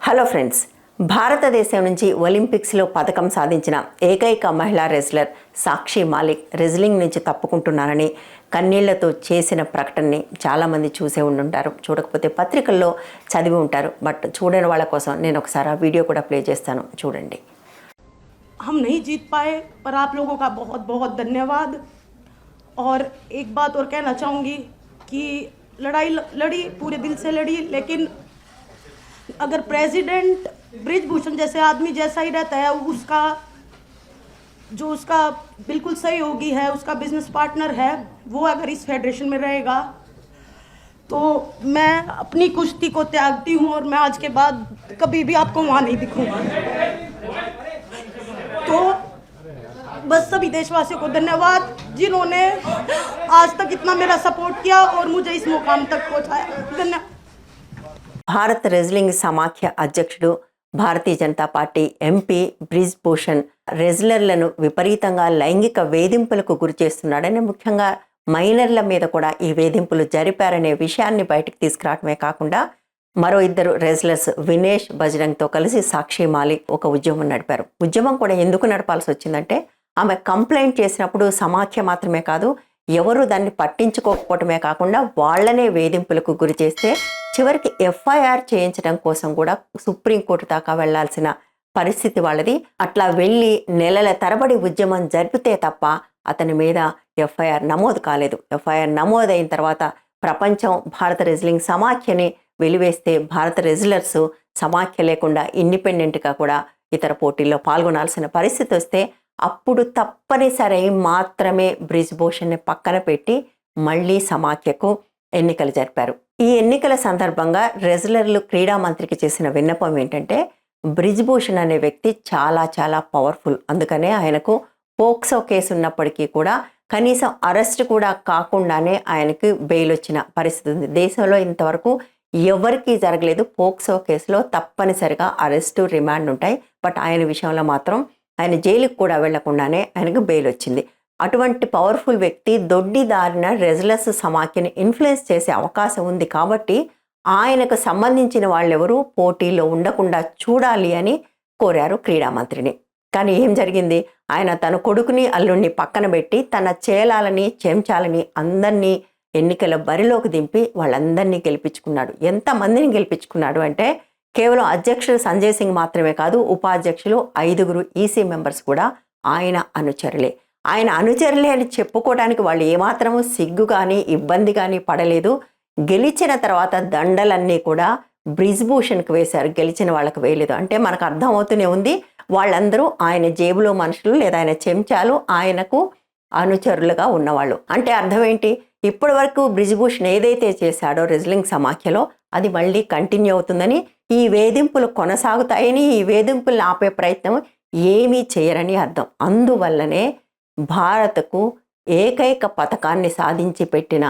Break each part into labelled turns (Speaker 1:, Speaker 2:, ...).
Speaker 1: Hello friends భారతదేశం నుంచి ఒలింపిక్స్లో పథకం సాధించిన ఏకైక మహిళా రెజ్లర్ సాక్షి మాలిక్ రెజ్లింగ్ నుంచి తప్పుకుంటున్నారని కన్నీళ్లతో చేసిన ప్రకటనని చాలామంది చూసే ఉండుంటారు చూడకపోతే పత్రికల్లో చదివి ఉంటారు బట్ చూడని వాళ్ళ కోసం నేను ఒకసారి ఆ వీడియో కూడా ప్లే చేస్తాను చూడండి
Speaker 2: हम नहीं जीत पाए पर आप लोगों का बहुत बहुत धन्यवाद और एक बात और कहना चाहूँगी कि लड़ाई लड़ी, पूरे दिल से लड़ी, लेकिन अगर प्रेसिडेंट ब्रिजभूषण जैसे आदमी जैसा ही रहता है उसका, जो उसका बिल्कुल सही होगी है, उसका बिज़नेस पार्टनर है, वो अगर इस फेडरेशन में रहेगा तो मैं अपनी कुश्ती को त्यागती हूँ और मैं आज के बाद कभी भी आपको वहाँ नहीं दिखूँगी। तो बस सभी देशवासियों को धन्यवाद। जिन्होंने आज तक इतना मेरा सपोर्ट किया और मुझे इस मुकाम तक पहुंचाया धन्यवाद
Speaker 1: భారత్ రెజ్లింగ్ సమాఖ్య అధ్యక్షుడు భారతీయ జనతా పార్టీ ఎంపీ బ్రిజ్ భూషణ్ రెజ్లర్లను విపరీతంగా లైంగిక వేధింపులకు గురి చేస్తున్నాడని ముఖ్యంగా మైనర్ల మీద కూడా ఈ వేధింపులు జరిపారనే విషయాన్ని బయటకు తీసుకురావడమే కాకుండా మరో ఇద్దరు రెజ్లర్స్ వినేష్ బజరంగ్తో కలిసి సాక్షి మాలి ఒక ఉద్యమం నడిపారు ఉద్యమం కూడా ఎందుకు నడపాల్సి వచ్చిందంటే ఆమె కంప్లైంట్ చేసినప్పుడు సమాఖ్య మాత్రమే కాదు ఎవరు దాన్ని పట్టించుకోకపోవటమే కాకుండా వాళ్ళనే వేధింపులకు గురి చేస్తే చివరికి ఎఫ్ఐఆర్ చేయించడం కోసం కూడా సుప్రీంకోర్టు దాకా వెళ్ళాల్సిన పరిస్థితి వాళ్ళది. అట్లా వెళ్ళి నెలల తరబడి ఉద్యమం జరిపితే తప్ప అతని మీద ఎఫ్ఐఆర్ నమోదు కాలేదు. ఎఫ్ఐఆర్ నమోదైన తర్వాత ప్రపంచం భారత రెజ్లింగ్ సమాఖ్యని వెలివేస్తే భారత రెజ్లర్స్ సమాఖ్య లేకుండా ఇండిపెండెంట్గా కూడా ఇతర పోటీల్లో పాల్గొనాల్సిన పరిస్థితి వస్తే అప్పుడు తప్పనిసరి మాత్రమే బ్రిజ్భూషణ్ని పక్కన పెట్టి మళ్ళీ సమాఖ్యకు ఎన్నికలు జరిపారు. ఈ ఎన్నికల సందర్భంగా రెజ్లర్లు క్రీడా మంత్రికి చేసిన విన్నపం ఏంటంటే బ్రిజ్భూషణ్ అనే వ్యక్తి చాలా చాలా పవర్ఫుల్. అందుకనే ఆయనకు పోక్సో కేసు ఉన్నప్పటికీ కూడా కనీసం అరెస్ట్ కూడా కాకుండానే ఆయనకి బెయిల్ వచ్చిన పరిస్థితి ఉంది. దేశంలో ఇంతవరకు ఎవరికీ జరగలేదు పోక్సో కేసులో తప్పనిసరిగా అరెస్టు రిమాండ్ ఉంటాయి. బట్ ఆయన విషయంలో మాత్రం ఆయన జైలుకు కూడా వెళ్ళకుండానే ఆయనకు బెయిల్ వచ్చింది. అటువంటి పవర్ఫుల్ వ్యక్తి దొడ్డి దారిన రెజ్లస్ సమాఖ్యని ఇన్ఫ్లుయెన్స్ చేసే అవకాశం ఉంది కాబట్టి ఆయనకు సంబంధించిన వాళ్ళెవరూ పోటీలో ఉండకుండా చూడాలి అని కోరారు క్రీడా మంత్రిని. కానీ ఏం జరిగింది? ఆయన తన కొడుకుని అల్లుణ్ణి పక్కన పెట్టి తన చేలాలని చెంచాలని అందరినీ ఎన్నికల బరిలోకి దింపి వాళ్ళందరినీ గెలిపించుకున్నాడు. ఎంతమందిని గెలిపించుకున్నాడు అంటే కేవలం అధ్యక్షుడు సంజయ్ సింగ్ మాత్రమే కాదు ఉపాధ్యక్షులు ఐదుగురు ఈసీ మెంబర్స్ కూడా ఆయన అనుచరులే. ఆయన అనుచరులే అని చెప్పుకోవడానికి వాళ్ళు ఏమాత్రము సిగ్గు కానీ ఇబ్బంది కానీ పడలేదు. గెలిచిన తర్వాత దండలన్నీ కూడా బ్రిజ్భూషణ్కి వేశారు. గెలిచిన వాళ్ళకి వేయలేదు. అంటే మనకు అర్థమవుతూనే ఉంది వాళ్ళందరూ ఆయన జేబులో మనుషులు లేదా ఆయన చెంచాలు ఆయనకు అనుచరులుగా ఉన్నవాళ్ళు. అంటే అర్థం ఏంటి ఇప్పటి వరకు బ్రిజ్భూషణ్ ఏదైతే చేశాడో రెజ్లింగ్ సమాఖ్యలో అది మళ్ళీ కంటిన్యూ అవుతుందని ఈ వేధింపులు కొనసాగుతాయని ఈ వేధింపులను ఆపే ప్రయత్నం ఏమీ చేయరని అర్థం. అందువల్లనే భారత్కు ఏకైక పథకాన్ని సాధించి పెట్టిన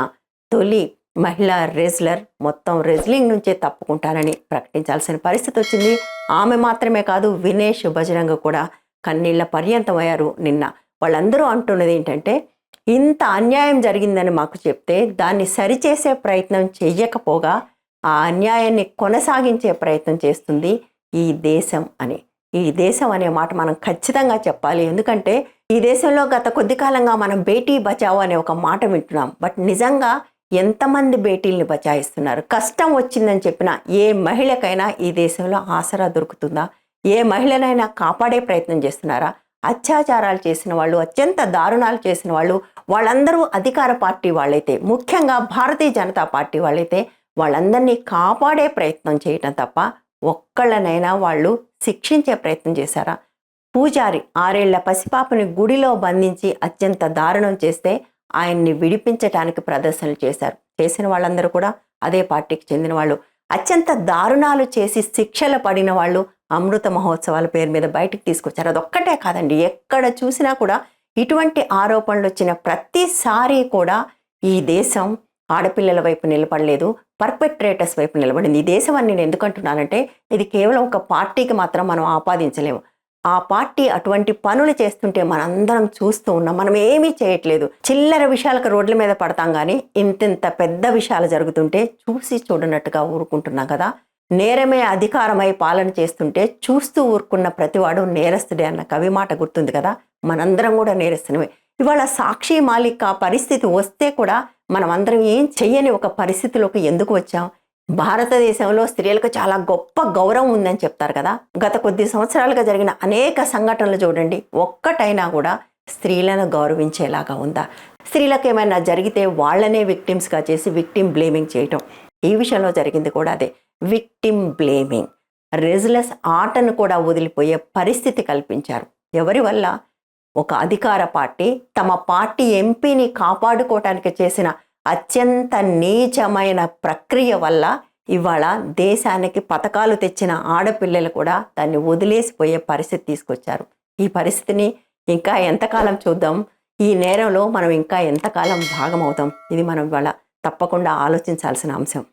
Speaker 1: తొలి మహిళా రెజ్లర్ మొత్తం రెజ్లింగ్ నుంచే తప్పుకుంటానని ప్రకటించాల్సిన పరిస్థితి వచ్చింది. ఆమె మాత్రమే కాదు వినేష్ బజరంగ కూడా కన్నీళ్ళ పర్యంతమయ్యారు నిన్న. వాళ్ళందరూ అంటున్నది ఏంటంటే ఇంత అన్యాయం జరిగిందని మాకు చెప్తే దాన్ని సరిచేసే ప్రయత్నం చెయ్యకపోగా ఆ అన్యాయాన్ని కొనసాగించే ప్రయత్నం చేస్తుంది ఈ దేశం అని. ఈ దేశం అనే మాట మనం ఖచ్చితంగా చెప్పాలి. ఎందుకంటే ఈ దేశంలో గత కొద్ది కాలంగా మనం బేటీ బచావో అనే ఒక మాట వింటున్నాం. బట్ నిజంగా ఎంతమంది బేటీల్ని బచాయిస్తున్నారు? కష్టం వచ్చిందని చెప్పిన ఏ మహిళకైనా ఈ దేశంలో ఆసరా దొరుకుతుందా? ఏ మహిళనైనా కాపాడే ప్రయత్నం చేస్తున్నారా? అత్యాచారాలు చేసిన వాళ్ళు అత్యంత దారుణాలు చేసిన వాళ్ళు వాళ్ళందరూ అధికార పార్టీ వాళ్ళైతే ముఖ్యంగా భారతీయ జనతా పార్టీ వాళ్ళైతే వాళ్ళందరినీ కాపాడే ప్రయత్నం చేయటం తప్ప ఒక్కళ్ళనైనా వాళ్ళు శిక్షించే ప్రయత్నం చేశారా? పూజారి ఆరేళ్ళ పసిపాపని గుడిలో బంధించి అత్యంత దారుణం చేస్తే ఆయన్ని విడిపించటానికి ప్రదర్శనలు చేశారు. చేసిన వాళ్ళందరూ కూడా అదే పార్టీకి చెందిన వాళ్ళు. అత్యంత దారుణాలు చేసి శిక్షలు పడిన వాళ్ళు అమృత మహోత్సవాల పేరు మీద బయటికి తీసుకొచ్చారు. అదొక్కటే కాదండి. ఎక్కడ చూసినా కూడా ఇటువంటి ఆరోపణలు వచ్చిన ప్రతిసారి కూడా ఈ దేశం ఆడపిల్లల వైపు నిలబడలేదు. పర్పెట్రేటర్స్ వైపు నిలబడింది. ఈ దేశం అని నేను ఎందుకంటున్నానంటే ఇది కేవలం ఒక పార్టీకి మాత్రం మనం ఆపాదించలేము. ఆ పార్టీ అటువంటి పనులు చేస్తుంటే మనందరం చూస్తూ ఉన్నాం. మనం ఏమీ చేయట్లేదు. చిల్లర విషయాలకు రోడ్ల మీద పడతాం కానీ ఇంతింత పెద్ద విషయాలు జరుగుతుంటే చూసి చూడనట్టుగా ఊరుకుంటున్నాం కదా. నేరమే అధికారమై పాలన చేస్తుంటే చూస్తూ ఊరుకున్న ప్రతివాడు నేరస్తుడే అన్న కవి మాట గుర్తుంది కదా. మనందరం కూడా నేరస్తునమే ఇవాళ సాక్షి మాలిక్ ఆ పరిస్థితి వస్తే కూడా మనం అందరం ఏం చెయ్యని ఒక పరిస్థితిలోకి ఎందుకు వచ్చాం? భారతదేశంలో స్త్రీలకు చాలా గొప్ప గౌరవం ఉందని చెప్తారు కదా. గత కొద్ది సంవత్సరాలుగా జరిగిన అనేక సంఘటనలు చూడండి. ఒక్కటైనా కూడా స్త్రీలను గౌరవించేలాగా ఉందా? స్త్రీలకు ఏమైనా జరిగితే వాళ్ళనే విక్టిమ్స్గా చేసి విక్టిమ్ బ్లేమింగ్ చేయటం. ఈ విషయంలో జరిగింది కూడా అదే. Victim blaming. రెజ్లెస్ ఆటను కూడా వదిలిపోయే పరిస్థితి కల్పించారు. ఎవరి వల్ల? ఒక అధికార పార్టీ తమ పార్టీ ఎంపీని కాపాడుకోవటానికి చేసిన అత్యంత నీచమైన ప్రక్రియ వల్ల ఇవాళ దేశానికి పథకాలు తెచ్చిన ఆడపిల్లలు కూడా దాన్ని వదిలేసిపోయే పరిస్థితి తీసుకొచ్చారు. ఈ పరిస్థితిని ఇంకా ఎంతకాలం చూద్దాం? ఈ నేరంలో మనం ఇంకా ఎంతకాలం భాగమవుతాం? ఇది మనం ఇవాళ తప్పకుండా ఆలోచించాల్సిన అంశం.